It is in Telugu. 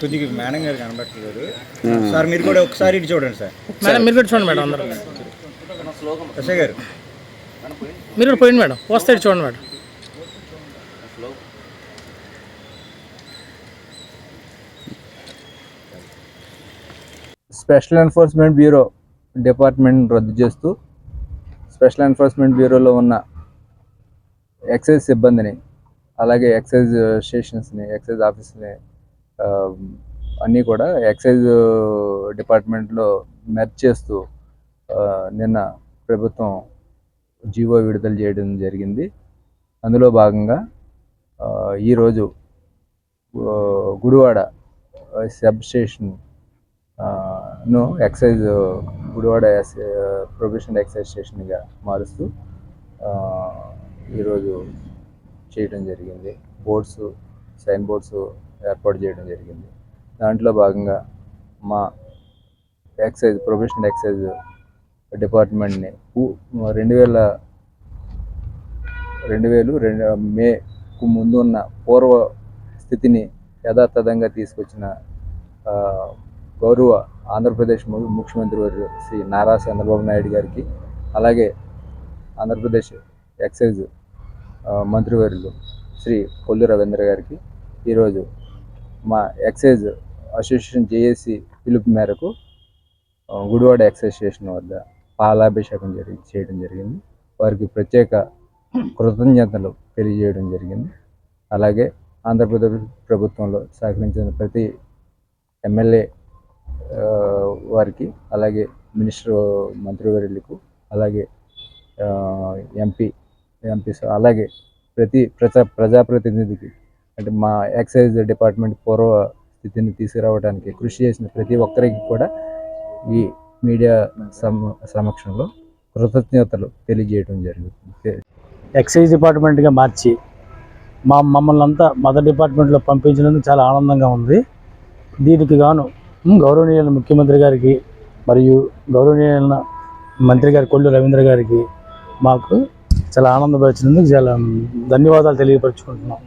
కొద్దిగా మేడం గారు కనబట్టలేదు సార్ మీరు కూడా ఒకసారి ఇటు చూడండి సార్. మేడం మీరు కూడా చూడండి మేడం అందరూ. ఎస్ఐ గారు. మీరు కూడా పోయింది మేడం. వస్తే చూడండి madam. Special enforcement bureau department రద్దు చేస్తూ స్పెషల్ ఎన్ఫోర్స్మెంట్ బ్యూరోలో ఉన్న ఎక్సైజ్ సిబ్బందిని అలాగే ఎక్సైజ్ స్టేషన్స్ని ఎక్సైజ్ ఆఫీస్ని అన్నీ కూడా ఎక్సైజ్ డిపార్ట్మెంట్లో మెర్చ్ చేస్తూ నిన్న ప్రభుత్వం జీవో విడుదల చేయడం జరిగింది. అందులో భాగంగా ఈరోజు గుడివాడ సబ్ స్టేషన్ను ఎక్సైజ్ గుడివాడ ప్రొఫెషనల్ ఎక్సైజ్ స్టేషన్గా మారుస్తూ ఈరోజు చేయడం జరిగింది. బోర్డ్స్ సైన్ బోర్డ్స్ ఏర్పాటు చేయడం జరిగింది. దాంట్లో భాగంగా మా ఎక్సైజ్ ప్రొఫెషనల్ ఎక్సైజ్ డిపార్ట్మెంట్ని రెండు వేల రెండు వేలు రెండు మేకు ముందు ఉన్న పూర్వ స్థితిని యథాతథంగా తీసుకొచ్చిన గౌరవ ఆంధ్రప్రదేశ్ ముఖ్యమంత్రి వారు శ్రీ నారా చంద్రబాబు నాయుడు గారికి అలాగే ఆంధ్రప్రదేశ్ ఎక్సైజ్ మంత్రివర్యులు శ్రీ కొల్లు రవీంద్ర గారికి ఈరోజు మా ఎక్సైజ్ అసోసియేషన్ జేఏసీ పిలుపు మేరకు గుడివాడ ఎక్సైజ్ స్టేషన్ వద్ద పాలాభిషేకం జరిగి చేయడం జరిగింది. వారికి ప్రత్యేక కృతజ్ఞతలు తెలియజేయడం జరిగింది. అలాగే ఆంధ్రప్రదేశ్ ప్రభుత్వంలో సహకరించిన ప్రతి ఎమ్మెల్యే వారికి అలాగే మినిస్టర్ మంత్రివర్యులకు అలాగే ఎంపీ ఎంపీ అలాగే ప్రతి ప్రజా ప్రజాప్రతినిధికి అంటే మా ఎక్సైజ్ డిపార్ట్మెంట్ పూర్వ స్థితిని తీసుకురావడానికి కృషి చేసిన ప్రతి ఒక్కరికి కూడా ఈ మీడియా సమ సమక్షంలో కృతజ్ఞతలు తెలియజేయడం జరుగుతుంది. ఎక్సైజ్ డిపార్ట్మెంట్గా మార్చి మా మమ్మల్ని అంతా మదర్ డిపార్ట్మెంట్లో పంపించినందుకు చాలా ఆనందంగా ఉంది. దీనికి గాను ఉమ్, ముఖ్యమంత్రి గారికి మరియు గౌరవనీయుల మంత్రి గారి కొల్లు రవీంద్ర గారికి మాకు చాలా ఆనందపరిచినందుకు చాలా ధన్యవాదాలు తెలియపరుచుకుంటున్నాం.